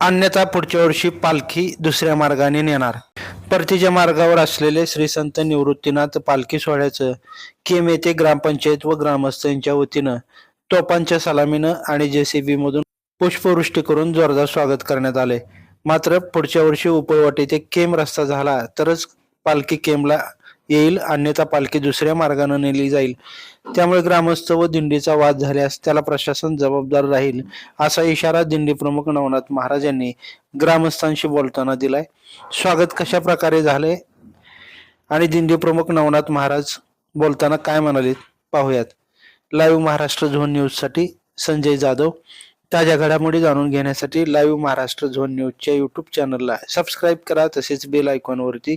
अन्यथा पुढच्या वर्षी पालखी दुसऱ्या मार्गाने नेणार. परतीच्या मार्गावर असलेले श्री संत निवृत्तीनाथ पालखी सोहळ्याचं केम येथे ग्रामपंचायत व ग्रामस्थांच्या वतीनं तोफांच्या सलामीनं आणि जेसीबी मधून पुष्पवृष्टी करून जोरदार स्वागत करण्यात आले मात्र पुढच्या वर्षी उपळवाटी ते केम रस्ता झाला तरच पालखी केमला येईल अन्यथा पालखी दुसऱ्या मार्गाने नेली जाईल. त्यामुळे ग्रामस्थ व दिंडीचा वाद झाल्यास त्याला प्रशासन जबाबदार राहील असा इशारा दिंडी प्रमुख नवनाथ महाराज यांनी ग्रामस्थांशी बोलताना दिलाय. स्वागत कशा प्रकारे झाले आणि दिंडी प्रमुख नवनाथ महाराज बोलताना काय म्हणाले पाहूयात. लाईव्ह महाराष्ट्र झोन न्यूजसाठी संजय जाधव. ताज्या घडामोडी जाणून घेण्यासाठी लाईव्ह महाराष्ट्र झोन न्यूजच्या यूट्यूब चॅनलला सबस्क्राईब करा तसेच बेल आयकॉनवरती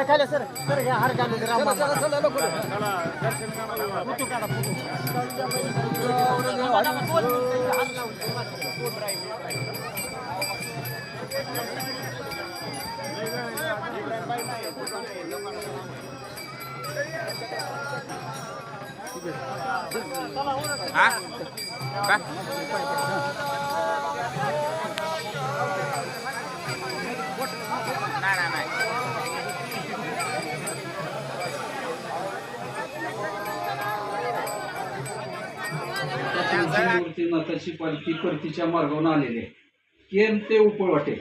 एखाद्या सर सर हे हार घालून राम बाबा. फोटो काढा फोटो हा? काय मूर्ती नाथाची पालखी परतीच्या मार्गावरून आलेली आहे. केम ते उपळवाटे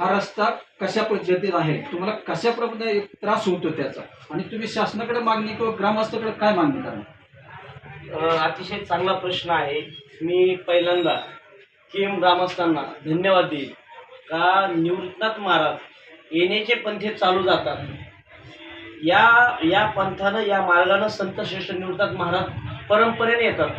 हा रस्ता कशा पद्धतीने आहे? तुम्हाला कशा प्रकारे त्रास होतो त्याचा? आणि तुम्ही शासनाकडे मागणी किंवा ग्रामस्थाकडे काय मागणी करणार? अतिशय चांगला प्रश्न आहे. मी पहिल्यांदा केम ग्रामस्थांना धन्यवाद देईल का निवृत्तनाथ महाराज येण्याचे पंथे चालू जातात. या या पंथानं या मार्गानं संत श्रेष्ठ निवृत्तनाथ महाराज परंपरेने येतात.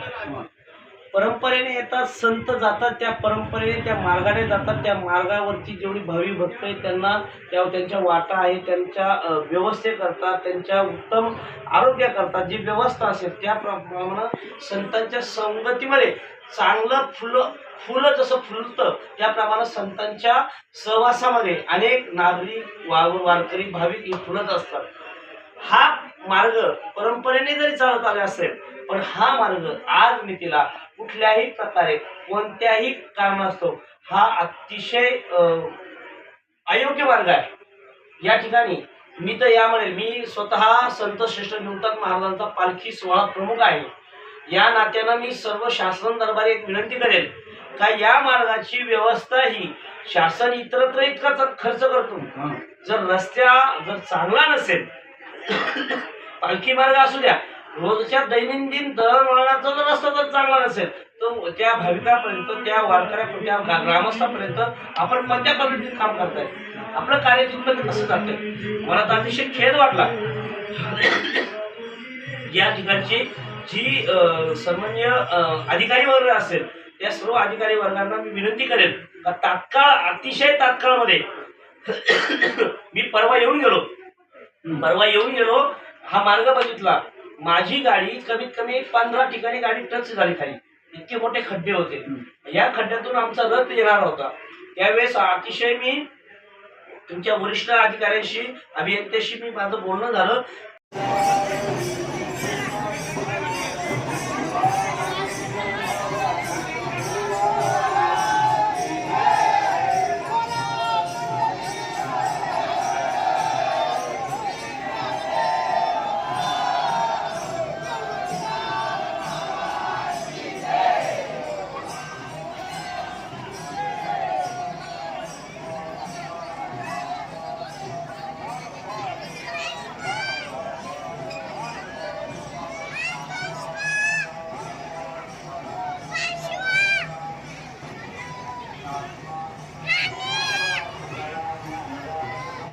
परंपरेने येतात संत जातात त्या परंपरेने त्या मार्गाने जातात त्या मार्गावरची जेवढी भावी भक्त आहेत त्यांना त्या त्यांच्या वाटा आहे त्यांच्या व्यवस्थे व्यवस्थेकरता त्यांच्या उत्तम आरोग्याकरता जी व्यवस्था असेल त्याप्रमाणे संतांच्या संगतीमध्ये चांगलं फुलं फुलं जसं फुलतं त्याप्रमाणे संतांच्या सहवासामध्ये अनेक नागरिक वार वारकरी भाविक हे फुलत असतात. हा मार्ग परंपरेने जरी चालत आला असेल पण हा मार्ग आज मी तिला कुठल्याही प्रकारे कोणत्याही कारणास्तव हा अतिशय अयोग्य मार्ग आहे. या ठिकाणी मी तर या म्हणेल मी स्वतः संत श्रेष्ठ निवृत्त महाराजांचा पालखी सोहळा प्रमुख आहे. या नात्यानं मी सर्व शासन दरबारी एक विनंती करेल का या मार्गाची व्यवस्था ही शासन इतरत्र इतका खर्च करतो. जर रस्त्या जर चांगला नसेल पालखी मार्ग असू द्या रोजच्या दैनंदिन दळणवळणाचा जर रस्ता जर चांगला नसेल तर त्या भाविकापर्यंत त्या वारकऱ्यापर्यंत त्या ग्रामस्थापर्यंत आपण कोणत्या पद्धतीने काम करताय? आपलं कार्य तिथपर्यंत कसं जातंय मला तर अतिशय खेद वाटला. या ठिकाणची जी अ, अधिकारी वर्ग असेल त्या सर्व अधिकारी वर्गांना मी विनंती करेन का तात्काळ अतिशय तात्काळमध्ये मी परवा येऊन गेलो. परवा येऊन गेलो हा मार्ग बघितला. माझी गाडी कमीत कमी पंधरा ठिकाणी गाडी टच झाली खाली. इतके मोठे खड्डे होते. या खड्ड्यातून आमचा रथ येणार होता. त्यावेळेस अतिशय मी तुमच्या वरिष्ठ अधिकाऱ्यांशी अभियंत्याशी मी माझं बोलणं झालं.